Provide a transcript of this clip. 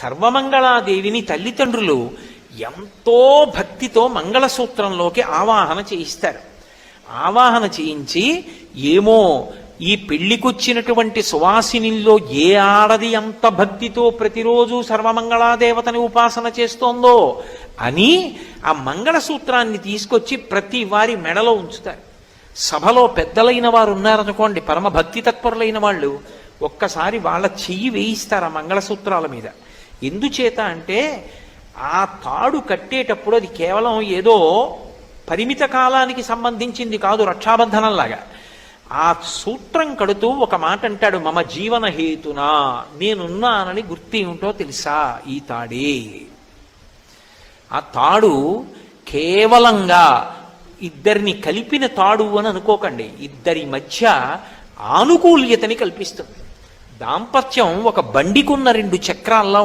సర్వమంగళాదేవిని తల్లిదండ్రులు ఎంతో భక్తితో మంగళసూత్రంలోకి ఆవాహన చేయిస్తారు. ఆవాహన చేయించి ఏమో ఈ పెళ్ళికొచ్చినటువంటి సువాసినిల్లో ఏ ఆడది ఎంత భక్తితో ప్రతిరోజు సర్వమంగళాదేవతని ఉపాసన చేస్తోందో అని ఆ మంగళసూత్రాన్ని తీసుకొచ్చి ప్రతి వారి మెడలో ఉంచుతారు. సభలో పెద్దలైన వారు ఉన్నారనుకోండి పరమ భక్తి తత్పరులైన వాళ్ళు ఒక్కసారి వాళ్ళ చెయ్యి వేయిస్తారు ఆ మంగళసూత్రాల మీద. ఎందుచేత అంటే ఆ తాడు కట్టేటప్పుడు అది కేవలం ఏదో పరిమిత కాలానికి సంబంధించింది కాదు రక్షాబంధనంలాగా. ఆ సూత్రం కడుతూ ఒక మాట అంటాడు మమ జీవన హేతునా నేనున్నానని గుర్తి ఉంటో తెలుసా ఈ తాడే? ఆ తాడు కేవలంగా ఇద్దరిని కలిపిన తాడు అని అనుకోకండి. ఇద్దరి మధ్య ఆనుకూల్యతని కల్పిస్తుంది. దాంపత్యం ఒక బండికున్న రెండు చక్రాల్లో